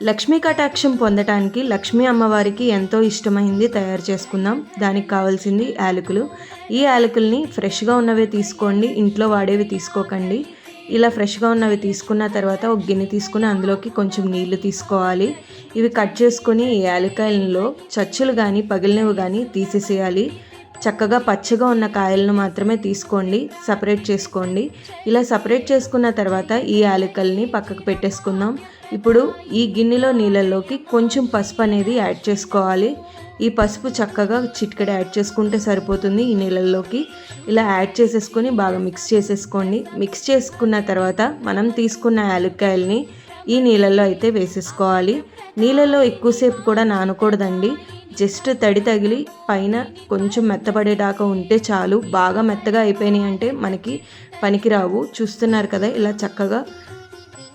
లక్ష్మీ కటాక్షం పొందటానికి లక్ష్మీ అమ్మవారికి ఎంతో ఇష్టమైంది తయారు చేసుకుందాం. దానికి కావాల్సింది యాలకులు. ఈ యాలకుల్ని ఫ్రెష్గా ఉన్నవి తీసుకోండి. ఇంట్లో వాడేవి తీసుకోకండి. ఇలా ఫ్రెష్గా ఉన్నవి తీసుకున్న తర్వాత ఒక గిన్నె తీసుకుని అందులోకి కొంచెం నీళ్ళు తీసుకోవాలి. ఇవి కట్ చేసుకుని ఈ యాలకాయలలో చచ్చులు కానీ పగిలినవి కానీ తీసేసేయాలి. చక్కగా పచ్చగా ఉన్న కాయలను మాత్రమే తీసుకోండి. సపరేట్ చేసుకోండి. ఇలా సపరేట్ చేసుకున్న తర్వాత ఈ యాలకల్ని పక్కకు పెట్టేసుకుందాం. ఇప్పుడు ఈ గిన్నెలో నీళ్ళల్లోకి కొంచెం పసుపు అనేది యాడ్ చేసుకోవాలి. ఈ పసుపు చక్కగా చిటికెడ యాడ్ చేసుకుంటే సరిపోతుంది ఈ నీళ్ళల్లోకి. ఇలా యాడ్ చేసేసుకొని బాగా మిక్స్ చేసేసుకోండి. మిక్స్ చేసుకున్న తర్వాత మనం తీసుకున్న యాలక్కాయల్ని ఈ నీళ్ళల్లో అయితే వేసేసుకోవాలి. నీళ్ళల్లో ఎక్కువసేపు కూడా నానకూడదండి. జస్ట్ తడి తగిలి పైన కొంచెం మెత్తపడేదాకా ఉంటే చాలు. బాగా మెత్తగా అయిపోయినాయి అంటే మనకి పనికిరావు. చూస్తున్నారు కదా ఇలా చక్కగా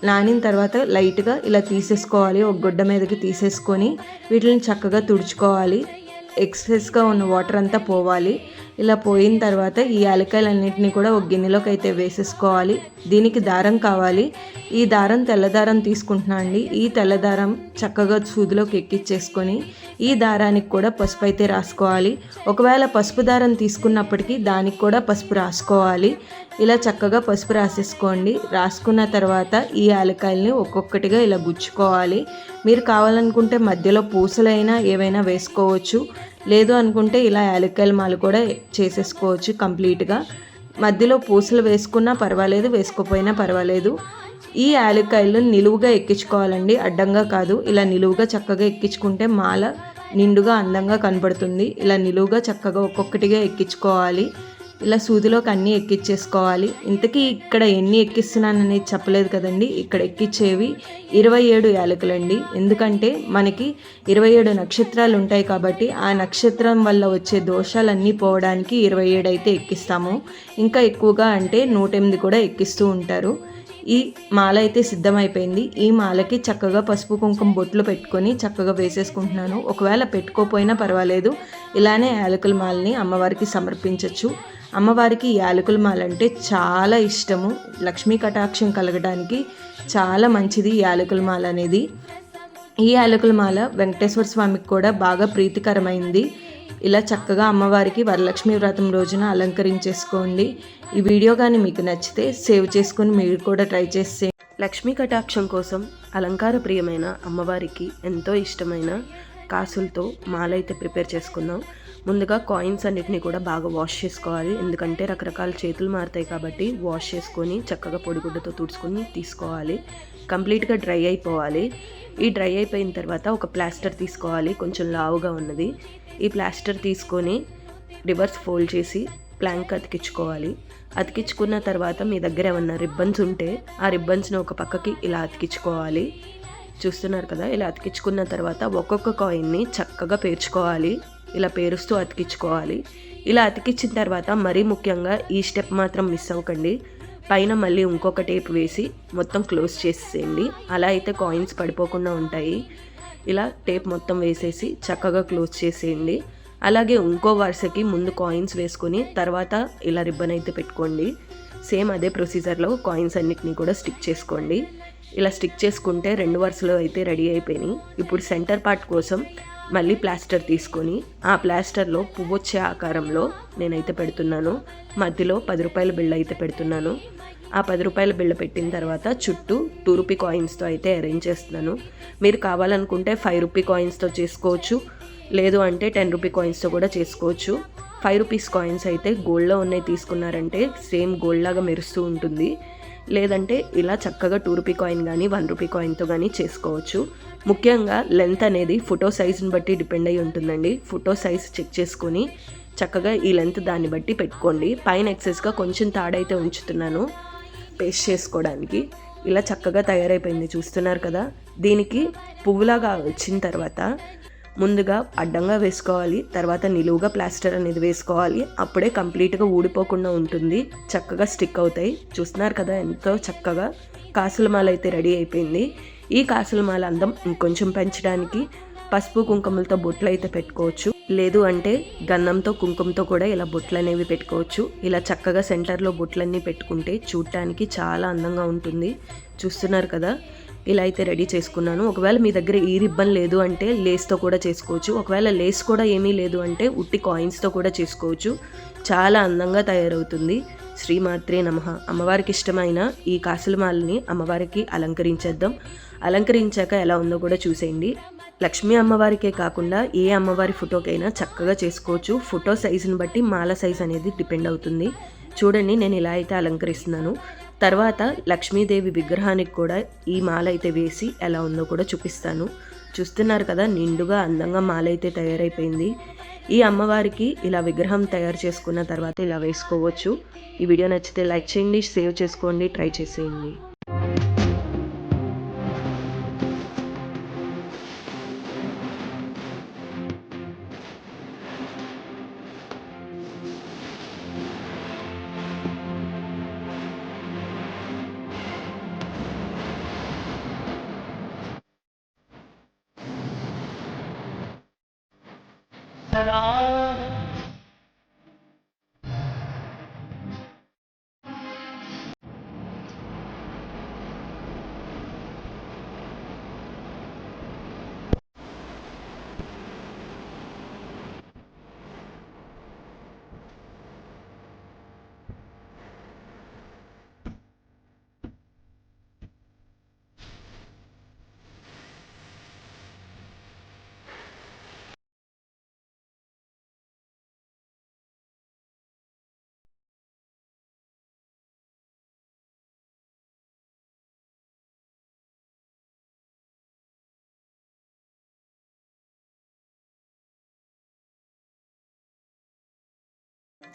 నానిన తర్వాత లైట్గా ఇలా తీసేసుకోవాలి. ఒక గుడ్డ మీదకి తీసేసుకొని వీటిని చక్కగా తుడుచుకోవాలి. ఎక్సెస్గా ఉన్న వాటర్ అంతా పోవాలి. ఇలా పోయిన తర్వాత ఈ యాలకాయలన్నింటినీ కూడా ఒక గిన్నెలోకి అయితే వేసేసుకోవాలి. దీనికి దారం కావాలి. ఈ దారం తెల్లదారం తీసుకుంటున్నా అండి. ఈ తెల్లదారం చక్కగా సూదిలోకి ఎక్కిచ్చేసుకొని ఈ దారానికి కూడా పసుపు అయితే రాసుకోవాలి. ఒకవేళ పసుపు దారం తీసుకున్నప్పటికీ దానికి కూడా పసుపు రాసుకోవాలి. ఇలా చక్కగా పసుపు రాసేసుకోండి. రాసుకున్న తర్వాత ఈ యాలకాయల్ని ఒక్కొక్కటిగా ఇలా గుచ్చుకోవాలి. మీరు కావాలనుకుంటే మధ్యలో పూసలైనా ఏవైనా వేసుకోవచ్చు. లేదు అనుకుంటే ఇలా యాలక్కాయల మాలు కూడా చేసేసుకోవచ్చు కంప్లీట్గా. మధ్యలో పూసలు వేసుకున్నా పర్వాలేదు వేసుకోపోయినా పర్వాలేదు. ఈ యాలక్కాయలు నిలువుగా ఎక్కించుకోవాలండి అడ్డంగా కాదు. ఇలా నిలువుగా చక్కగా ఎక్కించుకుంటే మాల నిండుగా అందంగా కనపడుతుంది ఇలా నిలువుగా చక్కగా ఒక్కొక్కటిగా ఎక్కించుకోవాలి. ఇలా సూదిలోకి అన్నీ ఎక్కిచ్చేసుకోవాలి. ఇంతకీ ఇక్కడ ఎన్ని ఎక్కిస్తున్నాననేది చెప్పలేదు కదండి. ఇక్కడ ఎక్కిచ్చేవి ఇరవై ఏడు యాలకులండి. ఎందుకంటే మనకి ఇరవై ఏడు నక్షత్రాలు ఉంటాయి కాబట్టి ఆ నక్షత్రం వల్ల వచ్చే దోషాలన్నీ పోవడానికి ఇరవై ఏడు అయితే ఎక్కిస్తాము. ఇంకా ఎక్కువగా అంటే నూట ఎనిమిది కూడా ఎక్కిస్తూ ఉంటారు. ఈ మాల అయితే సిద్ధమైపోయింది. ఈ మాలకి చక్కగా పసుపు కుంకుమ బొట్లు పెట్టుకొని చక్కగా వేసేసుకుంటున్నాను. ఒకవేళ పెట్టుకోపోయినా పర్వాలేదు. ఇలానే యాలకుల మాలని అమ్మవారికి సమర్పించవచ్చు అమ్మవారికి యాలకుల మాల అంటే చాలా ఇష్టము. లక్ష్మీ కటాక్షం కలగడానికి చాలా మంచిది యాలకుల మాల అనేది. ఈ యాలకుల మాల వెంకటేశ్వర స్వామికి కూడా బాగా ప్రీతికరమైంది. ఇలా చక్కగా అమ్మవారికి వరలక్ష్మి వ్రతం రోజున అలంకరించేసుకోండి. ఈ వీడియో కానీ మీకు నచ్చితే సేవ్ చేసుకుని మీరు కూడా ట్రై చేస్తే. లక్ష్మీ కటాక్షం కోసం అలంకార ప్రియమైన అమ్మవారికి ఎంతో ఇష్టమైన కాసులతో మాల అయితే ప్రిపేర్ చేసుకుందాం. ముందుగా కాయిన్స్ అన్నిటిని కూడా బాగా వాష్ చేసుకోవాలి. ఎందుకంటే రకరకాల చేతులు మారుతాయి కాబట్టి వాష్ చేసుకొని చక్కగా పొడిగుడ్డతో తుడుచుకొని తీసుకోవాలి. కంప్లీట్గా డ్రై అయిపోవాలి. ఈ డ్రై అయిపోయిన తర్వాత ఒక ప్లాస్టర్ తీసుకోవాలి. కొంచెం లావుగా ఉన్నది. ఈ ప్లాస్టర్ తీసుకొని రివర్స్ ఫోల్డ్ చేసి ప్లాంక్ అతికించుకోవాలి. అతికించుకున్న తర్వాత మీ దగ్గర ఏమన్నా రిబ్బన్స్ ఉంటే ఆ రిబ్బన్స్ని ఒక పక్కకి ఇలా అతికించుకోవాలి. చూస్తున్నారు కదా? ఇలా అతికించుకున్న తర్వాత ఒక్కొక్క కాయిన్ని చక్కగా పేర్చుకోవాలి. ఇలా పేరుస్తూ అతికించుకోవాలి. ఇలా అతికించిన తర్వాత మరీ ముఖ్యంగా ఈ స్టెప్ మాత్రం మిస్ అవ్వకండి. పైన మళ్ళీ ఇంకొక టేప్ వేసి మొత్తం క్లోజ్ చేసేయండి. అలా అయితే కాయిన్స్ పడిపోకుండా ఉంటాయి. ఇలా టేప్ మొత్తం వేసేసి చక్కగా క్లోజ్ చేసేయండి. అలాగే ఇంకో వరుసకి ముందు కాయిన్స్ వేసుకొని తర్వాత ఇలా రిబ్బన్ అయితే పెట్టుకోండి. సేమ్ అదే ప్రొసీజర్లో కాయిన్స్ అన్నిటినీ కూడా స్టిక్ చేసుకోండి. ఇలా స్టిక్ చేసుకుంటే రెండు వరుసలు అయితే రెడీ అయిపోయినాయి. ఇప్పుడు సెంటర్ పార్ట్ కోసం మళ్ళీ ప్లాస్టర్ తీసుకొని ఆ ప్లాస్టర్లో పువ్వు వచ్చే ఆకారంలో నేనైతే పెడుతున్నాను. మధ్యలో పది రూపాయల బిళ్ళ అయితే పెడుతున్నాను. ఆ పది రూపాయల బిళ్ళ పెట్టిన తర్వాత చుట్టూ టూ రూపీ కాయిన్స్తో అయితే అరేంజ్ చేస్తున్నాను. మీరు కావాలనుకుంటే ఫైవ్ రూపీ కాయిన్స్తో చేసుకోవచ్చు. లేదు అంటే టెన్ రూపీ కాయిన్స్తో కూడా చేసుకోవచ్చు. ఫైవ్ రూపీస్ కాయిన్స్ అయితే గోల్డ్లో ఉన్నాయి తీసుకున్నారంటే సేమ్ గోల్డ్ లాగా మెరుస్తూ ఉంటుంది. లేదంటే ఇలా చక్కగా టూ రూపీ కాయిన్ కానీ వన్ రూపీ కాయిన్తో కానీ చేసుకోవచ్చు. ముఖ్యంగా లెంత్ అనేది ఫోటో సైజుని బట్టి డిపెండ్ అయి ఉంటుందండి. ఫోటో సైజ్ చెక్ చేసుకొని చక్కగా ఈ లెంత్ దాన్ని బట్టి పెట్టుకోండి. పైన ఎక్సెస్గా కొంచెం తాడైతే ఉంచుతున్నాను. పేస్ట్ చేసుకోవడానికి. ఇలా చక్కగా తయారైపోయింది. చూస్తున్నారు కదా? దీనికి పువ్వులాగా వచ్చిన తర్వాత ముందుగా అడ్డంగా వేసుకోవాలి తర్వాత నిలువుగా ప్లాస్టర్ అనేది వేసుకోవాలి. అప్పుడే కంప్లీట్గా ఊడిపోకుండా ఉంటుంది. చక్కగా స్టిక్ అవుతాయి. చూస్తున్నారు కదా ఎంతో చక్కగా కాసుల మాల అయితే రెడీ అయిపోయింది. ఈ కాసుల మాల అందం ఇంకొంచెం పెంచడానికి పసుపు కుంకుమలతో బొట్లు అయితే పెట్టుకోవచ్చు. లేదు అంటే గంధంతో కుంకుమతో కూడా ఇలా బొట్లు అనేవి పెట్టుకోవచ్చు. ఇలా చక్కగా సెంటర్లో బొట్లన్నీ పెట్టుకుంటే చూడటానికి చాలా అందంగా ఉంటుంది. చూస్తున్నారు కదా? ఇలా అయితే రెడీ చేసుకున్నాను. ఒకవేళ మీ దగ్గర ఈ రిబ్బన్ లేదు అంటే లేస్తో కూడా చేసుకోవచ్చు. ఒకవేళ లేస్ కూడా ఏమీ లేదు అంటే ఉట్టి కాయిన్స్తో కూడా చేసుకోవచ్చు. చాలా అందంగా తయారవుతుంది. శ్రీమాత్రే నమ. అమ్మవారికి ఇష్టమైన ఈ కాసులమాలని అమ్మవారికి అలంకరించేద్దాం. అలంకరించాక ఎలా ఉందో కూడా చూసేయండి. లక్ష్మీ అమ్మవారికే కాకుండా ఏ అమ్మవారి ఫోటోకైనా చక్కగా చేసుకోవచ్చు. ఫోటో సైజుని బట్టి మాల సైజ్ అనేది డిపెండ్ అవుతుంది. చూడండి నేను ఇలా అయితే అలంకరిస్తున్నాను. తర్వాత లక్ష్మీదేవి విగ్రహానికి కూడా ఈ మాల అయితే వేసి ఎలా ఉందో కూడా చూపిస్తాను. చూస్తున్నారు కదా నిండుగా అందంగా మాల అయితే తయారైపోయింది. ఈ అమ్మవారికి ఇలా విగ్రహం తయారు చేసుకున్న తర్వాత ఇలా వేసుకోవచ్చు. ఈ వీడియో నచ్చితే లైక్ చేయండి సేవ్ చేసుకోండి ట్రై చేసేయండి. Father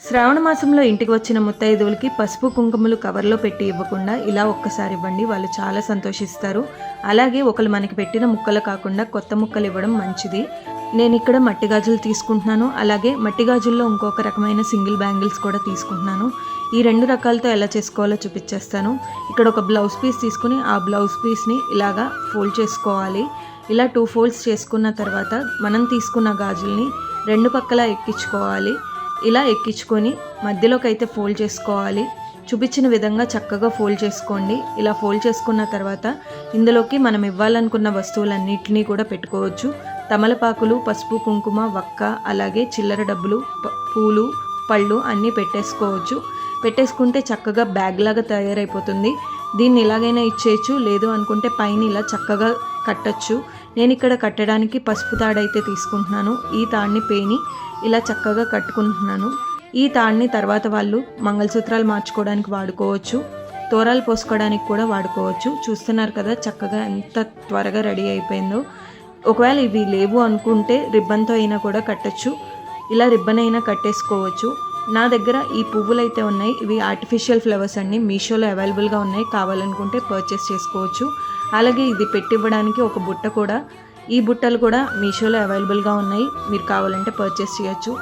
శ్రావణ మాసంలో ఇంటికి వచ్చిన ముత్తైదువులకి పసుపు కుంకుమలు కవర్లో పెట్టి ఇవ్వకుండా ఇలా ఒక్కసారి ఇవ్వండి వాళ్ళు చాలా సంతోషిస్తారు. అలాగే ఒకళ్ళు మనకి పెట్టిన ముక్కలు కాకుండా కొత్త ముక్కలు ఇవ్వడం మంచిది. నేను ఇక్కడ మట్టి గాజులు తీసుకుంటున్నాను అలాగే మట్టి గాజుల్లో ఇంకొక రకమైన సింగిల్ బ్యాంగిల్స్ కూడా తీసుకుంటున్నాను. ఈ రెండు రకాలతో ఎలా చేసుకోవాలో చూపించేస్తాను. ఇక్కడ ఒక బ్లౌజ్ పీస్ తీసుకుని ఆ బ్లౌజ్ పీస్ని ఇలాగా ఫోల్డ్ చేసుకోవాలి. ఇలా టూ ఫోల్డ్స్ చేసుకున్న తర్వాత మనం తీసుకున్న గాజుల్ని రెండు పక్కల ఎక్కించుకోవాలి. ఇలా ఎక్కించుకొని మధ్యలోకి అయితే ఫోల్డ్ చేసుకోవాలి. చూపించిన విధంగా చక్కగా ఫోల్డ్ చేసుకోండి. ఇలా ఫోల్డ్ చేసుకున్న తర్వాత ఇందులోకి మనం ఇవ్వాలనుకున్న వస్తువులన్నింటినీ కూడా పెట్టుకోవచ్చు. తమలపాకులు పసుపు కుంకుమ వక్క అలాగే చిల్లర డబ్బులు పూలు పళ్ళు అన్నీ పెట్టేసుకోవచ్చు. పెట్టేసుకుంటే చక్కగా బ్యాగ్ లాగా తయారైపోతుంది. దీన్ని ఇలాగైనా ఇచ్చేయచ్చు. లేదు అనుకుంటే పైన ఇలా చక్కగా కట్టచ్చు. నేను ఇక్కడ కట్టడానికి పసుపు తాడైతే తీసుకుంటున్నాను. ఈ తాడిని పేని ఇలా చక్కగా కట్టుకుంటున్నాను. ఈ తాడిని తర్వాత వాళ్ళు మంగళసూత్రాలు మార్చుకోవడానికి వాడుకోవచ్చు. తోరాలు పోసుకోవడానికి కూడా వాడుకోవచ్చు. చూస్తున్నారు కదా చక్కగా ఎంత త్వరగా రెడీ అయిపోయిందో. ఒకవేళ ఇవి లేవు అనుకుంటే రిబ్బన్తో అయినా కూడా కట్టచ్చు. ఇలా రిబ్బన్ అయినా కట్టేసుకోవచ్చు. నా దగ్గర ఈ పువ్వులు అయితే ఉన్నాయి. ఇవి ఆర్టిఫిషియల్ ఫ్లవర్స్ అన్ని మీషోలో అవైలబుల్గా ఉన్నాయి. కావాలనుకుంటే పర్చేస్ చేసుకోవచ్చు. అలాగే ఇది పెట్టివ్వడానికి ఒక బుట్ట కూడా. ఈ బుట్టలు కూడా మీషోలో అవైలబుల్గా ఉన్నాయి. మీరు కావాలంటే పర్చేస్ చేయొచ్చు.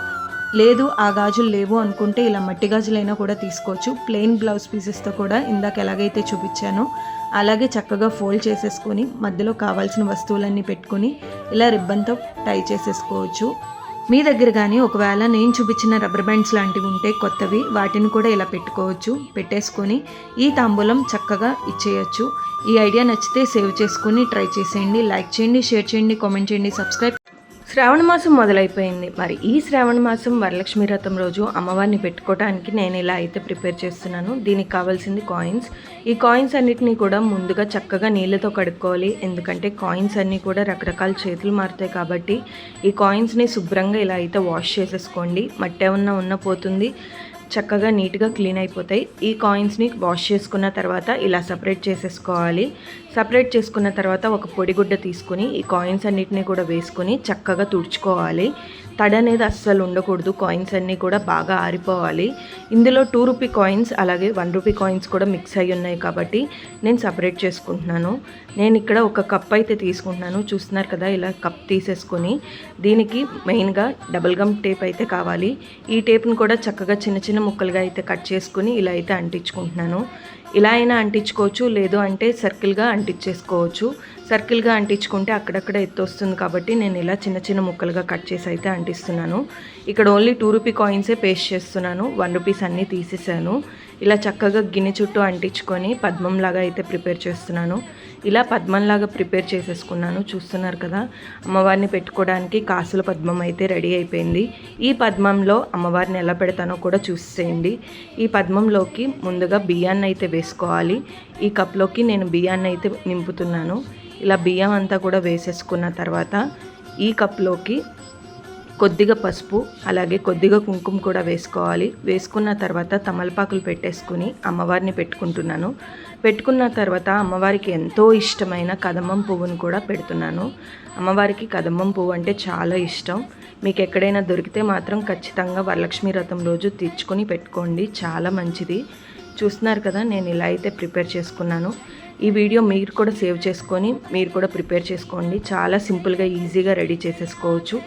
లేదు ఆ గాజులు లేవు అనుకుంటే ఇలా మట్టి గాజులైనా కూడా తీసుకోవచ్చు. ప్లెయిన్ బ్లౌజ్ పీసెస్తో కూడా ఇందాక ఎలాగైతే చూపించానో అలాగే చక్కగా ఫోల్డ్ చేసేసుకొని మధ్యలో కావాల్సిన వస్తువులన్నీ పెట్టుకొని ఇలా రిబ్బన్తో టై చేసేసుకోవచ్చు. మీ దగ్గర కానీ ఒకవేళ నేను చూపించిన రబ్బర్ బ్యాండ్స్ లాంటివి ఉంటే కొత్తవి వాటిని కూడా ఇలా పెట్టుకోవచ్చు. పెట్టేసుకొని ఈ తాంబూలం చక్కగా ఇచ్చేయచ్చు. ఈ ఐడియా నచ్చితే సేవ్ చేసుకుని ట్రై చేసేయండి. లైక్ చేయండి షేర్ చేయండి కామెంట్ చేయండి సబ్స్క్రైబ్ శ్రావణ మాసం మొదలైపోయింది. మరి ఈ శ్రావణ మాసం వరలక్ష్మి రథం రోజు అమ్మవారిని పెట్టుకోవడానికి నేను ఇలా అయితే ప్రిపేర్ చేస్తున్నాను. దీనికి కావాల్సింది కాయిన్స్. ఈ కాయిన్స్ అన్నిటినీ కూడా ముందుగా చక్కగా నీళ్ళతో కడుక్కోవాలి. ఎందుకంటే కాయిన్స్ అన్నీ కూడా రకరకాల చేతులు మారుతాయి కాబట్టి ఈ కాయిన్స్ని శుభ్రంగా ఇలా అయితే వాష్ చేసేసుకోండి. మట్టి ఏమన్నా ఉన్న పోతుంది. చక్కగా నీట్గా క్లీన్ అయిపోతాయి. ఈ కాయిన్స్ని వాష్ చేసుకున్న తర్వాత ఇలా సపరేట్ చేసేసుకోవాలి. సపరేట్ చేసుకున్న తర్వాత ఒక పొడిగుడ్డ తీసుకుని ఈ కాయిన్స్ అన్నిటిని కూడా వేసుకొని చక్కగా తుడుచుకోవాలి. తడ అనేది అస్సలు ఉండకూడదు. కాయిన్స్ అన్నీ కూడా బాగా ఆరిపోవాలి. ఇందులో టూ రూపీ కాయిన్స్ అలాగే వన్ రూపీ కాయిన్స్ కూడా మిక్స్ అయి ఉన్నాయి కాబట్టి నేను సపరేట్ చేసుకుంటున్నాను. నేను ఇక్కడ ఒక కప్ అయితే తీసుకుంటున్నాను. చూస్తున్నారు కదా ఇలా కప్ తీసేసుకొని దీనికి మెయిన్గా డబుల్ గమ్ టేప్ అయితే కావాలి. ఈ టేప్ని కూడా చక్కగా చిన్న చిన్న ముక్కలుగా అయితే కట్ చేసుకుని ఇలా అయితే అంటించుకుంటున్నాను. ఇలా అయినా అంటించుకోవచ్చు లేదు అంటే సర్కిల్గా అంటించేసుకోవచ్చు. సర్కిల్గా అంటించుకుంటే అక్కడక్కడ ఎత్తు వస్తుంది కాబట్టి నేను ఇలా చిన్న చిన్న ముక్కలుగా కట్ చేసి అయితే అంటిస్తున్నాను. ఇక్కడ ఓన్లీ టూ రూపీ కాయిన్సే పేస్ట్ చేస్తున్నాను. వన్ రూపీస్ అన్నీ తీసేసాను. ఇలా చక్కగా గిన్నె చుట్టూ అంటించుకొని పద్మంలాగా అయితే ప్రిపేర్ చేస్తున్నాను. ఇలా పద్మంలాగా ప్రిపేర్ చేసేసుకున్నాను చూస్తున్నారు కదా? అమ్మవారిని పెట్టుకోవడానికి కాసుల పద్మం అయితే రెడీ అయిపోయింది. ఈ పద్మంలో అమ్మవారిని ఎలా పెడతానో కూడా చూసేయండి. ఈ పద్మంలోకి ముందుగా బియ్యాన్ని అయితే వేసుకోవాలి. ఈ కప్లోకి నేను బియ్యాన్ని అయితే నింపుతున్నాను. ఇలా బియ్యం అంతా కూడా వేసేసుకున్న తర్వాత ఈ కప్లోకి కొద్దిగా పసుపు అలాగే కొద్దిగా కుంకుమ కూడా వేసుకోవాలి. వేసుకున్న తర్వాత తమలపాకులు పెట్టేసుకుని అమ్మవారిని పెట్టుకుంటున్నాను. పెట్టుకున్న తర్వాత అమ్మవారికి ఎంతో ఇష్టమైన కదమ్మం పువ్వును కూడా పెడుతున్నాను. అమ్మవారికి కదమ్మం పువ్వు అంటే చాలా ఇష్టం. మీకు ఎక్కడైనా దొరికితే మాత్రం ఖచ్చితంగా వరలక్ష్మి రథం రోజు తెచ్చుకొని పెట్టుకోండి. చాలా మంచిది. చూస్తున్నారు కదా నేను ఇలా అయితే ప్రిపేర్ చేసుకున్నాను. ఈ వీడియో మీరు కూడా సేవ్ చేసుకొని మీరు కూడా ప్రిపేర్ చేసుకోండి. చాలా సింపుల్గా ఈజీగా రెడీ చేసేసుకోవచ్చు.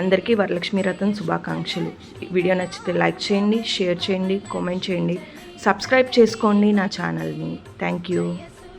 అందరికీ వరలక్ష్మి రథం శుభాకాంక్షలు. వీడియో నచ్చితే లైక్ చేయండి షేర్ చేయండి కామెంట్ చేయండి సబ్స్క్రైబ్ చేసుకోండి నా ఛానల్ని. Thank you.